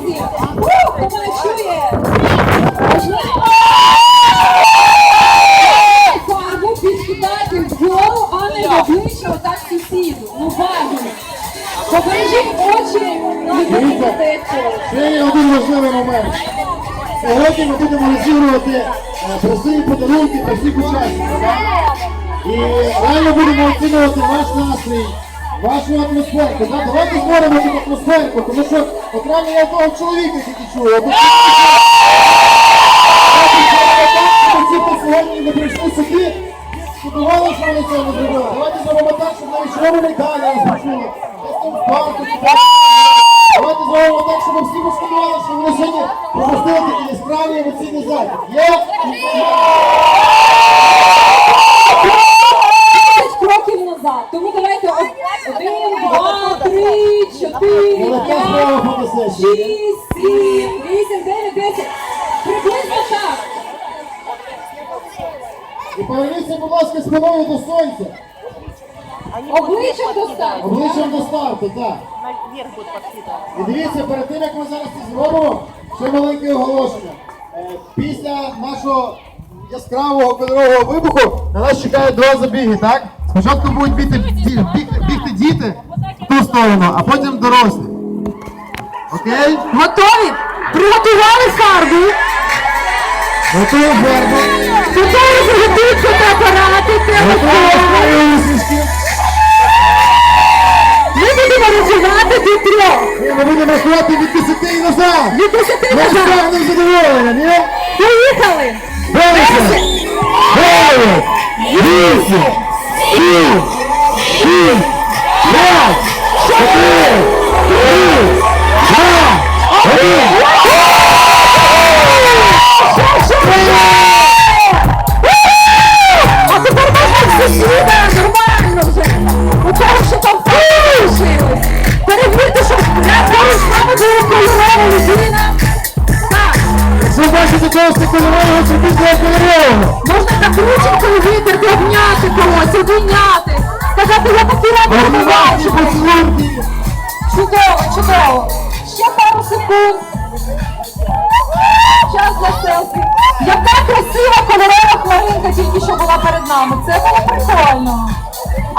друзі! Хто? Фарбу підкидати вгору, а не в обличчя отак сусіду. Ну бажано. Побережіть очі, будете ще є один важливий момент. Сьогодні ми будемо розігрувати е, і подарунки для учасників. І реально будемо оцінювати ваш настрій, вашу атмосферку. так? Давайте створимо цю атмосферку, тому що реально я одного чоловіка тільки чую. Всі хто сьогодні не прийшли сюди, сподівалися, що вони цього не зробили. Давайте зробимо так, щоб навіть шоу далі розпочули. Десь там в парку, чи десь. Давайте зробимо так, щоб всі пошкодували, що вони сьогодні пропустили такі яскраві емоційні захід. Є? 10 Тому давайте о- один, два, три, чотири, п'ять, шість, сім, вісім, дев'ять, десять. Приблизно так. І поверніться, будь ласка, спиною до сонця. Обличчям достатньо. Обличчям доставте, так. Наверх будет подкидывать. І дивіться, перед тим, як ми зараз це зробимо, ще маленьке оголошення. Е, Після нашого яскравого кольорового вибуху на нас чекають два забіги, так? Спочатку будуть бігти, бігти, бігти діти в ту сторону, а потім дорослі. Окей? Готові? Приготували фарбу. Готові фарбу? Готові приготують фотоапарати, усмішки? Ми будемо рахувати до трьох. Ми будемо рахувати від 10 і назад. Від десяти Ми назад. прагнемо задоволення, ні? Поїхали. Десять, дев'ять, вісім, кольорова людина. Ви бачите кольорового чи після кольорового? можна так рученькою витерти, обняти когось, обійняти. Сказати, я такі раді не. Чудово, чудово. Ще пару секунд.